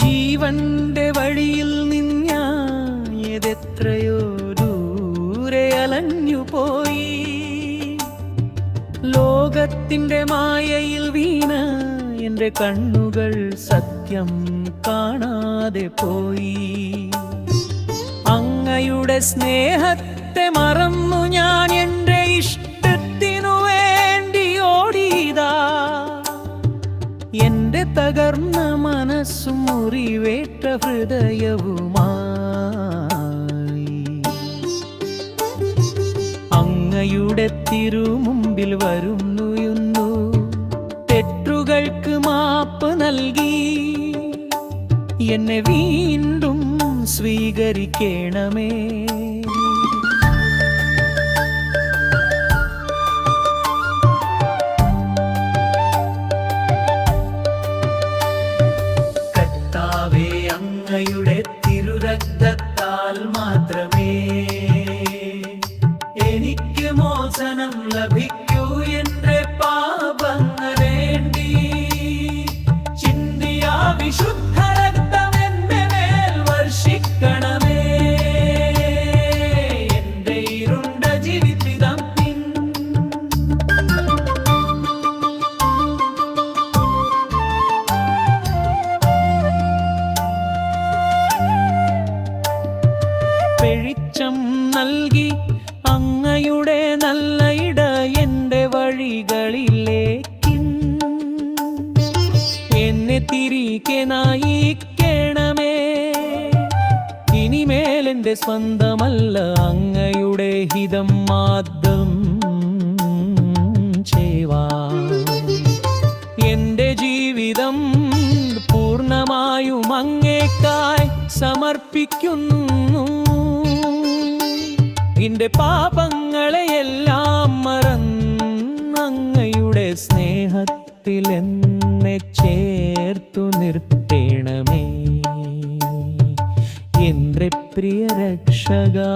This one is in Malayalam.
ജീവന്റെ ലോകത്തിന്റെ മായയിൽ വീണ എന്റെ കണ്ണുകൾ സത്യം കാണാതെ പോയി. അങ്ങയുടെ സ്നേഹത്തെ മറന്നു ഞാൻ എന്റെ ഇഷ്ടത്തിനു വേണ്ടി ഓടിയതാ. എന്റെ തകർന്ന മനസ്സും മുറിവേറ്റ ഹൃദയവുമായി. അങ്ങയുടെ തിരുമുമ്പിൽ വരുന്നുയുന്നു നൽകി. എന്നെ വീണ്ടും സ്വീകരിക്കണമേ. കർത്താവേ അങ്ങയുടെ തിരുരക്തത്താൽ മാത്രമേ വെളിച്ചം നൽകി അങ്ങയുടെ നല്ല ഇട എന്റെ വഴികളിലേക്ക്. എന്നെ തിരികെ നയിക്കണമേ ഇനിമേലെന്റെ സ്വന്തമല്ല അങ്ങയുടെ ഹിതം മാത്രം ചേവാ എന്റെ ജീവിതം പൂർണമായും അങ്ങേക്കായി സമർപ്പിക്കുന്നു. എന്റെ പാപങ്ങളെയെല്ലാം മറന്നങ്ങയുടെ സ്നേഹത്തിൽ എന്നെ ചേർത്തു നിർത്തേണമേ. എന്റെ പ്രിയ രക്ഷകാ